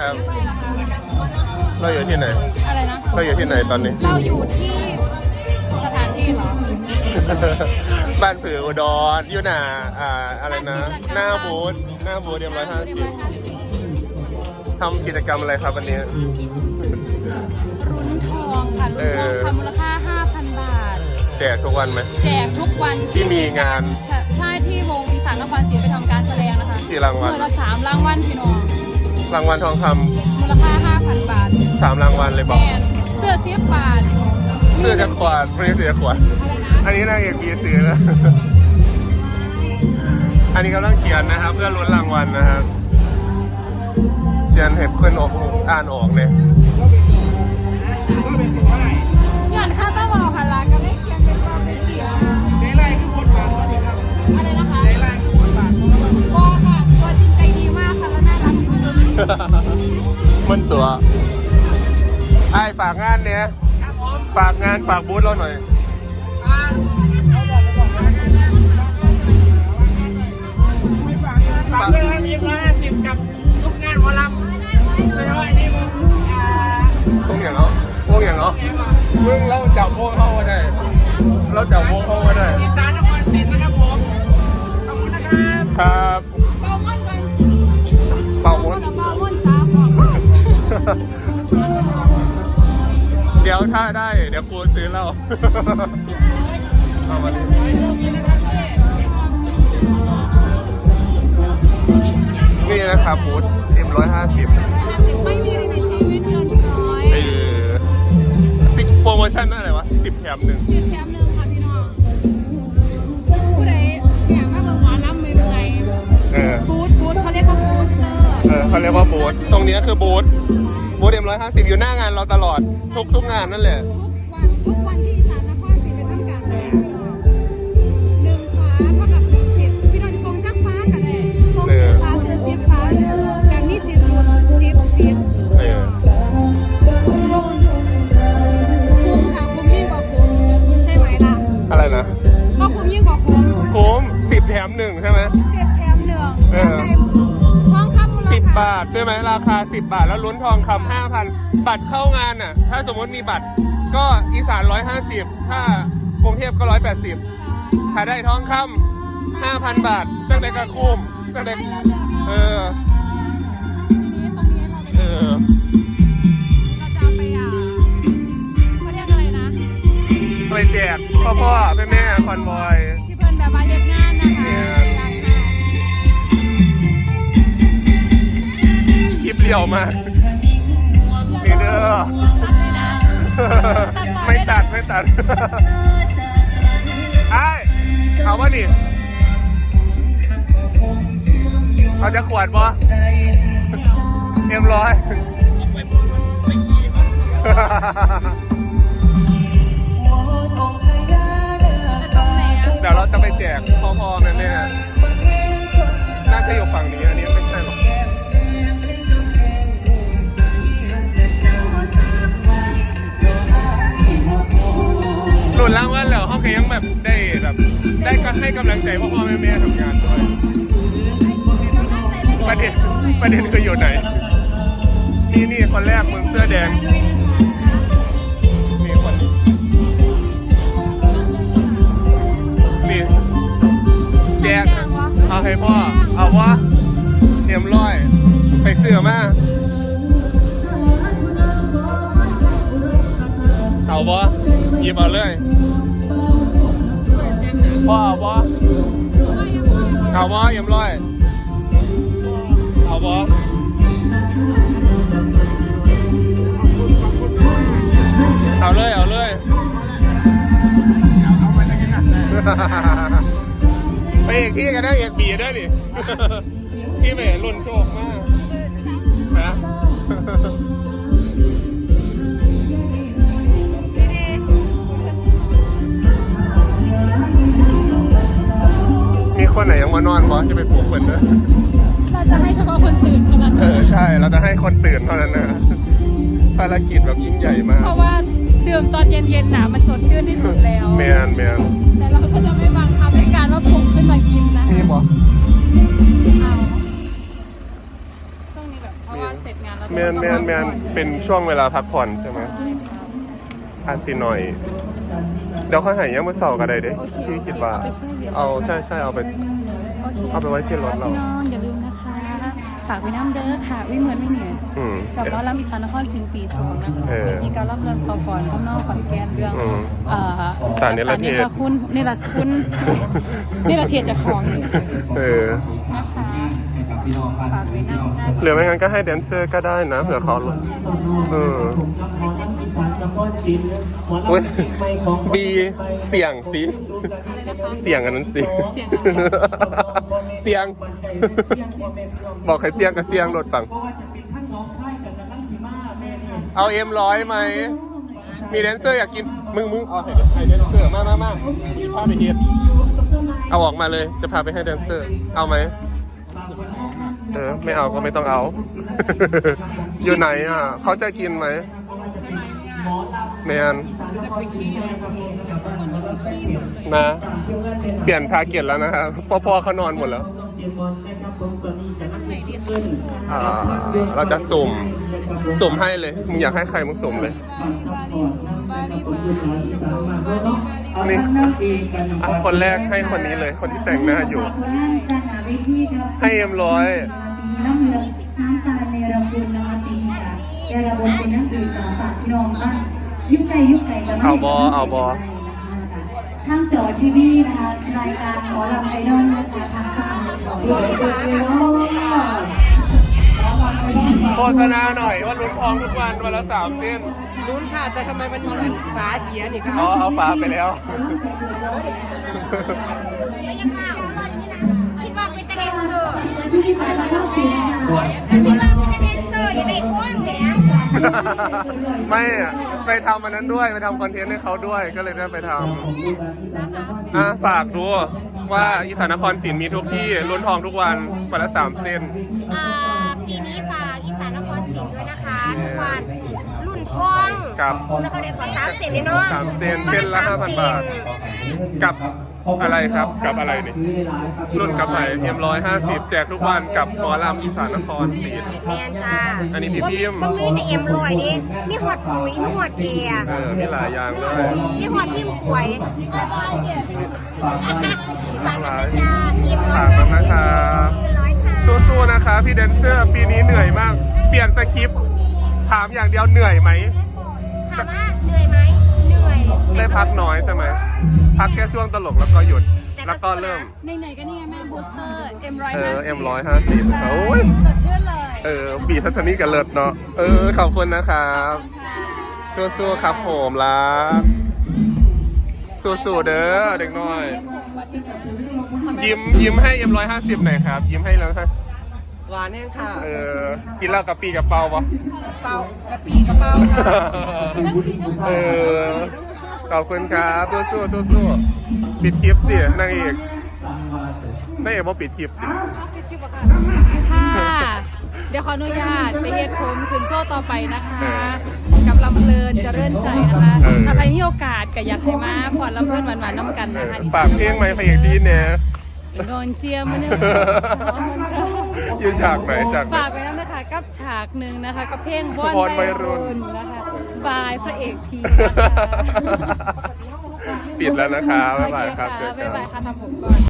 ครับ เราอยู่ที่ไหน อะไรนะ เราอยู่ที่ไหนตอนนี้ เราอยู่ที่สถานที่เหรอบ้านผืออุดรอยู่หน้าอ่าอะไรนะ หน้าบูธหน้าบูธเดียมร้อยห้าสิบทำกิจกรรมอะไรครับวันนี้ รุ้นทองค่ะเอรุ้นทอองคำมูลค่า 5,000 บาท แจกทุกวันไหม แจกทุกวันที่มีงาน ใช่ใช่ที่วงอีสานนครศรีไปทำการแสดงนะคะกี่รางวัลมือละสามรางวัลพี่น้อง รางวัลทองคมูลค่า 5,000 บาทำสามรางวัลเลยบแมอกนเสื้อเสียบบาทเสื้อจะขวาดไม่ใช่เสียขวาดอะไรนะอันนี้นางเอกบีซื้อแล้วอันนี้กำลังเขียนนะครับ เพื่อลุ้นรางวัลนะครับเขียนเห็บขึ้นออกอ่านออกเนี่ยย้ มันตัวไอ้ฝากงานเนี้ยฝากงานฝากบูธเราหน่อยฝากด้วยครับมีร้อยห้าสิบกับทุกงานหมอลำโดยเฉพาะอันนี้ผมอ่าพวกอย่างเนาะพวกอย่างเนาะมึงเราจับพวกเข้าก็ได้เราจับพวกเข้าก็ได้อีสานนครศรีนะครับผมขอบคุณนะครับครับ เดี๋ยวถ้าได้ เดี๋ยวครูซื้อเหล้าเอามาดินี่นะครับบูธ M150 ไม่มีลิมิตชีวิตเกินร้อยเออสิโปรโมชั่นอะไรวะสิบแถมหนึ่งสิบแถมหนึ่งค่ะพี่น้องผู้ใดอยากมาเบิ่งหมอลำมือไหนเออบูธบูธเขาเรียกว่าบูธเซอร์เออเขาเรียกว่าบูธตรงนี้คือบูธ บูธ M150 อยห้าสิบอยู่หน้างานเราตลอดทุกทุกงานนั่นแหละ ทุกวันทุกวันที่อีสานนครศรีเป็นต้นการแสดงหนึ่งฟ้าเท่ากับหนึ่งสิบพี่น้องจะทรงจักฟ้ากันเลยทรงสิบฟ้าเสือสิบฟ้าการมีสิบบุญสิบสิบเออ คุ้มค่ะคุ้มยิ่งกว่าคุ้มใช่ไหมล่ะอะไรนะก็คุ้มยิ่งกว่าคุ้มคุ้มสิบแถมหนึ่งใช่ไหมสิบแถมหนึ่งเออในทองคำมูลสิ บค่าบาท ใช่ไหมราคา 10 บาท แล้วลุ้นทองคำห้าพันบัตรเข้างานน่ะ ถ้าสมมติมีบัตรก็อีสานร้อยห้าสิบถ้ากรุงเทพก็ร้อยแปดสิบถ้าได้ทองคำห้าพันบาทจังได้กระคุ้มจังได้ให้เราเลือกเออทีนี้ตรงนี้เราไปเออเราจะเอาไปอะเขาเรียกอะไรนะไปแจกพ่อพ่อแม่แม่คอนบอยที่เพิ่นแบบว่าเฮ็ดงานนะคะ ยวมากนี่เด้อเลยนะไม่ตัดไม่ตัดไอ้เอาวะนี่เอาจะขวดปะเรียบร้อยแต่ตรงไหนอะเดี๋ยวเราจะไปแจกพ่อพ่อแม่แม่น่าจะอยู่ฝั่งนี้ ประเด็นคืออยู่ไหน นี่นี่คนแรกมึงเสื้อแดงนี่คนนี่แจกเอาให้พ่อ เอาวะเตรียมร้อย ไปเสื้อมาเอาวะหยิบเอาเลยพ่อเอาวะเอาวะเยี่ยมร้อย เอาวะเอาเลย เอาเลย ไปเอกที่กันได้เอกบีได้ดิที่เมย์รุ่นโชคมากนะมีคนไหนยังมานอนบอจะไปปลุกคนเนอะ เราจะให้เฉพาะคนตื่นเท่านั้นเออใช่เราจะให้คนตื่นเท่านั้นนะภารกิจแบบยิ่งใหญ่มากเพราะว่าดื่มตอนเย็นๆน่ะมันสดชื่นที่สุดแล้วแมนแมนแต่เราก็จะไม่บังคับในการว่าปลุกขึ้นมากินนะนี่บอเอาช่วงนี้แบบเพราะว่าเสร็จงานแล้วแล้วก็แมนแมนแมนเป็นช่วงเวลาพักผ่อนใช่ไหมอาจสิหน่อย เดี๋ยวค่อยหายยังเมื่อเสาร์ก็ได้เด้โอเคที่คิดว่าโอเคเอาไปแช่เย็นเอาใช่ใช่เอาไปโอเคเอาไปไว้ที่รถเรา ฝากไว้น้ำเด้อค่ะวิเหมือนไม่เหนื่อยอืม กับร้อยลำอีสานนครสิงห์ปีสองนะคะเออมีการรับเรื่องต่อก่อนข้างนอกขอนแก่นเรื่องอืมเอ่อตาเนรเทศ ตาคุณเนรคุณเนรเทศจะของอยู่เออ นะคะฝากไว้น้ำได้หรือไม่งั้นก็ให้แดนเซอร์ก็ได้นะเผื่อเขาลงเออเว้ยบีเสียงสิ อะไรนะคะ เสียงอันนั้นสิ เสียงอะไร เสียง บอกให้เสียงกับเสียงรถปัง เอาเอ็มร้อยไหม มีแดนเซอร์อยากกิน มึงมึงเอาให้ให้แดนเซอร์มามามามีพาไปเฮ็ดเอาออกมาเลย จะพาไปให้แดนเซอร์ เอาไหม เออ ไม่เอาก็ไม่ต้องเอา อยู่ไหนอะ เขาจะกินไหม แมนนะ เปลี่ยนทาร์เก็ตแล้วนะครับพอพอเขานอนหมดแล้วไหนดีคะอ่าเราจะสุ่ม สุ่มให้เลย มึงอยากให้ใครมึงสุ่มเลยบาลีบาลีซูบาลีบาลีซูบาลีบาลีบาลีนี่อะคนแรกให้คนนี้เลย คนที่แต่งหน้าอยู่ ให้เอ็มร้อยน้ำเหลืองน้ำตาลในระบุนนอตี ค่ะแกระบุนเป็นน้ำดีต่อฝากพี่น้องบ้านยุคไก่ยุคไก่กับเอาบอเอาบอทางจอทีวีนะคะรายการหมอลำไอดอลนะคะทางช่องรวยรวยรวยโฆษณาหน่อยว่าลุ้นทองทุกวันวันละสามเส้นลุ้นค่ะแต่ทำไมวันนี้มันฝาเสียนี่ครับอ๋อเอาฟ้าไปแล้ว ไม่อะไปทำอันนั้นด้วยไปทำคอนเทนต์ให้เขาด้วยก็เลยได้ไปทำอะฝากดูว่าอีสานนครศรีมีทุกที่ลุ้นทองทุกวันวันละสามเส้น อ่าปีนี้ฝากอีสานนครศรีด้วยนะคะทุกวันรุ่นทองกับ แล้วเขาได้กว่าสามเซนเลยเนาะสามเซนเส้นละ5,000บาท กับ อะไรครับกับอะไรนี่รุ่นกับไหนเอ็มร้อยห้าสิบแจกทุกวันกับหมอลำอีสานนครศรีแมนจ้าอันนี้พี่พิมพ์มันไม่มีแต่เอ็มลอยดิมีหอดปุ๋ยมีหอดเอเออมีหลายอย่างด้วยมีหอดพิมพ์สวยจ้าจ้าเจ็บฝากด้วยจ้าเอ็มร้อยฝากด้วยนะครับเป็นร้อยค่ะสู้ๆนะคะพี่แดนเซอร์ปีนี้เหนื่อยมาก เปลี่ยนสคริปต์ถามอย่างเดียวเหนื่อยไหมถามว่าเหนื่อยไหมเหนื่อยได้พักน้อยใช่ไหม พักแค่ช่วงตลกแล้วก็หยุด แล้วก็เริ่ม ไหนๆก็นี่ไงแม่บูสเตอร์เอ็มร้อยเอห้าอสิบเอ็มร้อยห้าสิบโอ้ย สดชื่นเลยเออ บีทัศนีกับเลิศเนาะ เออ ขอบคุณนะครับสู้ๆครับผมรักสู้ๆเด้อเด็กน้อย ยิ้มยิ้มให้เอ็มร้อยห้าสิบหน่อยครับ ยิ้มให้แล้วครับหวานแห้งค่ะเออ กินเหล้ากับปีกับเปาปะ เป่ากระปีกระเป๋าค่ะเออ ขอบคุณครับสู้สู้สู้สู้ๆปิดคลิปสินางเอกนางเอกว่าปิดคลิปดิค่ะ เดี๋ยวขออนุญาตไปเฮ็ดผมขึ้นโชว์ต่อไปนะคะกับลำเพลินจะเรื่นใจนะคะถ้าใครมีโอกาสก็อยากให้มาพอดลำเพลินหวานๆน้ำกันเอนะอคะฝากเพลงไหมเพลงดีเนี่ย โดนเจียมมาเนี่ยอยู่ฉากไหนฉากไหน ฝากไปแล้วนะคะกับฉากหนึ่งนะคะกับเพลงววออนนวัวัยยรุ่รุ่นนนะคะ บายพระเอกทีนะคะปิดแล้วนะครับบ๊ายบายครับโอเจอเคกัค่ะบ๊ายบายนค่ะทำผมก่อน